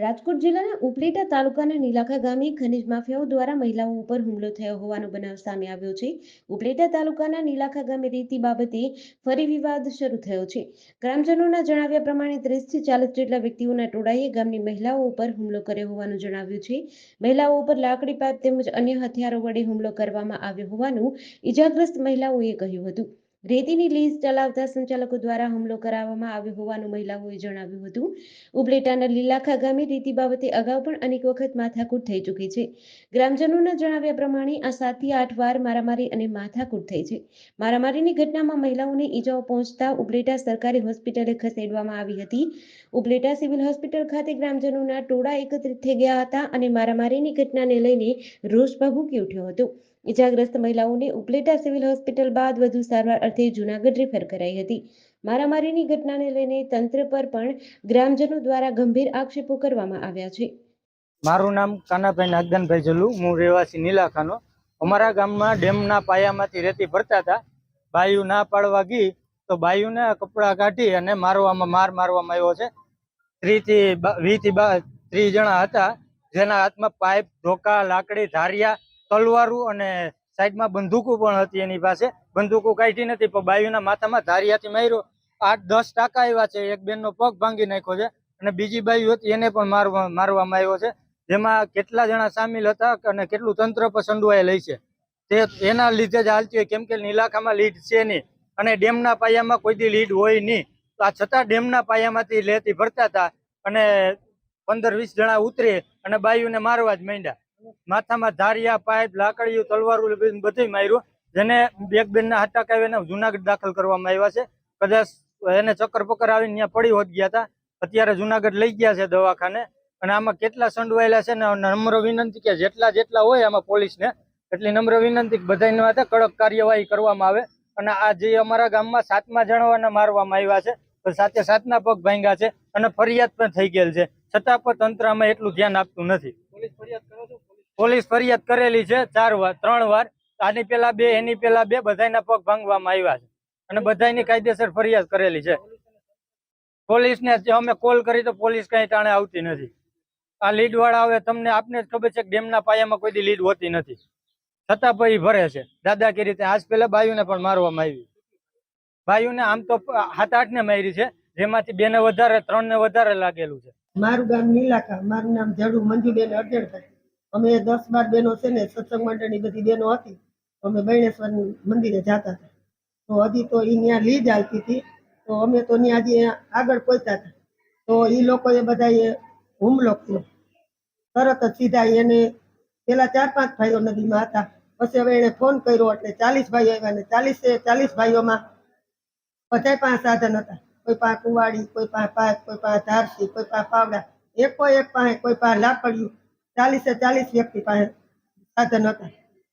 રાજકોટ જિલ્લાના ઉપલેટા તાલુકાના નીલાખા ગામે ખનીજ માફિયાઓ દ્વારા મહિલાઓ ઉપર હુમલો થયો હોવાનો બનાવ સામે આવ્યો છે. ઉપલેટા તાલુકાના નીલાખા ગામે રેતી બાબતે ફરી વિવાદ શરૂ થયો છે. ગ્રામજનોના જણાવ્યા પ્રમાણે ત્રીસથી ચાલીસ જેટલા વ્યક્તિઓના ટોળાએ ગામની મહિલાઓ ઉપર હુમલો કર્યો હોવાનું જણાવ્યું છે. મહિલાઓ ઉપર લાકડી પાઇપ તેમજ અન્ય હથિયારો વડે હુમલો કરવામાં આવ્યો હોવાનું ઇજાગ્રસ્ત મહિલાઓએ કહ્યું હતું. રેતીની લીઝ ચલાવતા સંચાલકો દ્વારા હુમલો કરાવવામાં આવ્યો હોવાનું મહિલાઓએ જણાવ્યું હતું. ઉબલેટાના લીલાખા ગામે રેતી બાબતે અગાઉ પણ અનેક વખત માથાકૂટ થઈ ચૂકી છે. ગ્રામજનોના જણાવ્યા પ્રમાણે આ સાતથી આઠ વાર મારામારી અને માથાકૂટ થઈ છે. મારામારીની ઘટનામાં મહિલાઓને ઈજાઓ પહોંચતા ઉપલેટા સરકારી હોસ્પિટલે ખસેડવામાં આવી હતી. ઉપલેટા સિવિલ હોસ્પિટલ ખાતે ગ્રામજનોના ટોળા એકત્રિત થઈ ગયા હતા અને મારામારીની ઘટનાને લઈને રોષ ભભૂકી ઉઠ્યો હતો. ઇજાગ્રસ્ત મહિલાઓને ઉપલેટા સિવિલ હોસ્પિટલ બાદ વધુ સારવાર અર્થે જૂનાગઢ રેફર કરાઈ હતી. મારામારીની ઘટનાને લઈને તંત્ર પર પણ ગ્રામજનો દ્વારા ગંભીર આક્ષેપો કરવામાં આવ્યા છે. મારું નામ કાનાભાઈ નાગદાનભાઈ જલુ, હું રહેવાસી નીલાખાનો. અમારા ગામમાં ડેમના પાયામાંથી રેતી ભરતા હતા. બાયુ ના પાડવા ગઈ તો બાયુને કપડાં કાઢી અને મારવામાં માર મારવામાં આવ્યો છે. ત્રીથી વીથી ત્રીસ જણા હતા જેના હાથમાં પાઇપ, ધોકા, લાકડી, ધારિયા તલવારું અને સાઈડમાં બંદૂકો પણ હતી એની પાસે. બંદૂકો કાઢી નથી, પણ બાયુના માથામાં ધારિયાથી માર્યો. આઠ દસ ટાકા આવ્યા છે, એક બેનનો પગ ભાંગી નાખ્યો છે અને બીજી બાયુ હતી, એને પણ મારવા, મારવામાં આવ્યો છે. જેમાં કેટલા જણા સામેલ હતા અને કેટલું તંત્ર પસંદવાએ લઈ છે. તે, એના લીધે જ હાલતી હોય, કેમ કે નીલાખામાં લીડ છે નહીં. અને ડેમના પાયામાં કોઈ દી લીડ હોય નહીં. તો આ છતાં ડેમના પાયામાંથી લેતી ભરતા હતા અને પંદર વીસ જણા ઉતરી અને બાયુને મારવા જ માંડ્યા. માથામાં ધારિયા, પાઇપ, લાકડીયું, તલવારું બધું માર્યું. જેને એક બેનના હાથ ટાંકાવીને જુનાગઢ દાખલ કરવામાં આવ્યા છે. કદાચ એને ચક્કર પકર આવીને ત્યાં પડી હોત ગયા હતા અત્યારે જુનાગઢ લઈ ગયા છે દવાખાને. અને આમાં કેટલા સંડવાયેલા છે નમ્ર વિનંતી કે જેટલા જેટલા હોય આમાં પોલીસને, એટલી નમ્ર વિનંતી બધાની કડક કાર્યવાહી કરવામાં આવે. અને આ જે અમારા ગામમાં સાતમા જણાવાના મારવામાં આવ્યા છે સાથે સાતના પગ ભાંગ્યા છે અને ફરિયાદ પણ થઈ ગયેલ છે. છતાં પણ તંત્ર એટલું ધ્યાન આપતું નથી. પોલીસ ફરિયાદ કરેલી છે ચાર વાર, ત્રણ વાર. આની પેલા બે, એની પેલા બે બધાના પગ ભાંગવામાં આવ્યા છે. અને બધાની કાયદેસર ફરિયાદ કરેલી છે. પોલીસને અમે કોલ કરી તો પોલીસ કઈ ટાણે આવતી નથી. આ લીડ વાળા હવે તમને આપને જ ખબર છે કે ડેમના પાયામાં કોઈ લીડ હોતી નથી. છતાં પછી ભરે છે. દાદાગીરી રીતે આજ પેલા બાયુને પણ મારવામાં આવી. બાયુને આમ તો સાત આઠ ને મારી છે, જેમાંથી બે ને વધારે ત્રણ ને વધારે લાગેલું છે. મારું ગામ નીલાકા, મારું નામ જડુ મંજુબેન અર્જણભાઈ અમે દસ બાર બહેનો છે ને સત્સંગ મંડળની બધી બહેનો હતી અમે બૈણેશ્વર મંદિરે જતા હતા. તો હજી તો એ ત્યાં લીજ આવતી હતી, તો અમે તો ત્યાં હજી આગળ પહોંચતા હતા. તો એ લોકોએ બધાએ હુમલો કર્યો. તરત જ સીધા એને પેલા ચાર પાંચ ભાઈઓ નદીમાં હતા. પછી હવે એને ફોન કર્યો, એટલે ચાલીસ ભાઈઓ આવ્યા ને ચાલીસે, ચાલીસ ભાઈઓમાં બધા પાંચ સાધન હતા. કોઈ પાસે કુવાડી કોઈ પાસે પાક, કોઈ પાસે ધારસી, કોઈ પાસે પાવડા એકો એક પાસે કોઈ પાસે લાકડિયું. ચાલીસે ચાલીસ વ્યક્તિ પાસે સાધન હતા.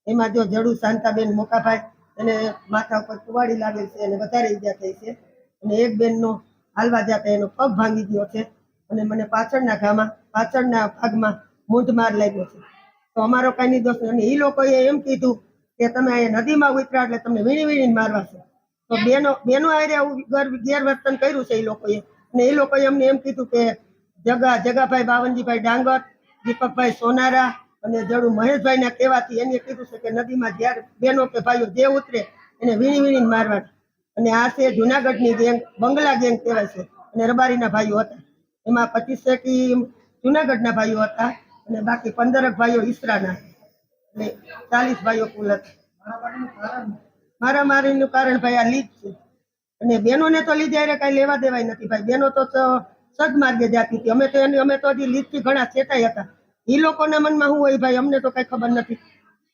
એમાં જો જડુ, શાંતાબેન, મોકાભાઈ એને માથા ઉપર કુવાડી લાગેલ છે એને વધારે ઈજા થઈ છે. અને એક બેનનો હાલવા જતા એનો પગ ભાંગી ગયો છે અને મને પાછળના ઘામાં, પાછળના ભાગમાં મૂંઢ માર લાગ્યો છે. તો અમારો કઈ દોષ અને એ લોકોએ એમ કીધું કે તમે અહીંયા નદીમાં ઉતરા એટલે તમને વીણી વીણીને મારવા છે. તો બેનો બેનો આરે આવું ગેર- ગેરવર્તન કર્યું છે એ લોકોએ. અને એ લોકોએ અમને એમ કીધું કે જગા, જગાભાઈ બાવનજીભાઈ ડાંગર દીપકભાઈ સોનારા અને જડું મહેશભાઈ ના કહેવાથી એને કીધું છે કે નદીમાં જ્યારે બેનો કે ભાઈઓ જે ઉતરે એને વીણી વીણીને મારવાના. અને આ છે જુનાગઢની ગેંગ, બંગલા ગેંગ કહેવાય છે. અને રબારીના ભાઈઓ હતા. એમાં પચીસ ટકી જુનાગઢના ભાઈઓ હતા અને બાકી પંદરક ભાઈઓ ઈસરાના. એટલે ચાલીસ ભાઈઓ કુલ હતા. નું કારણ ભાઈ આ લીજ છે. અને બહેનોને તો લીધે કઈ લેવા દેવાય નથી ભાઈ. બહેનો તો સદમાર્ગે જાતી હતી. અમે તો એની અમે તો હજી લીજથી ઘણા ચેતાઈ હતા. એ લોકોના મનમાં શું હોય ભાઈ? અમને તો કઈ ખબર નથી.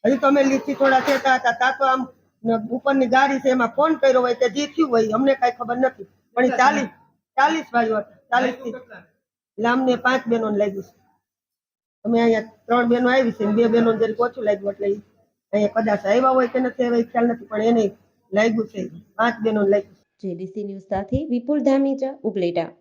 હજી તો અમે લીજથી થોડા ચેતા હતા. તા તો આમ ઉપરની ગાડી છે, એમાં ફોન કર્યો હોય તે જે થયું હોય, અમને કઈ ખબર નથી. પણ ચાલીસ ચાલીસ ભાઈઓ હતા. ચાલીસથી એટલે પાંચ બહેનો લાગ્યું છે. અમે અહીંયા ત્રણ બહેનો આવી છે. બે બહેનો જરીક ઓછું લાગ્યું એટલે અહીંયા કદાચ આવ્યા હોય કે નથી આવ્યા ખ્યાલ નથી, પણ એને લાગ્યું છે. પાંચ બહેનો લાગ્યું છે. જેડીસી ન્યૂઝ સાથે વિપુલ ધામીચા, ઉપલેટા.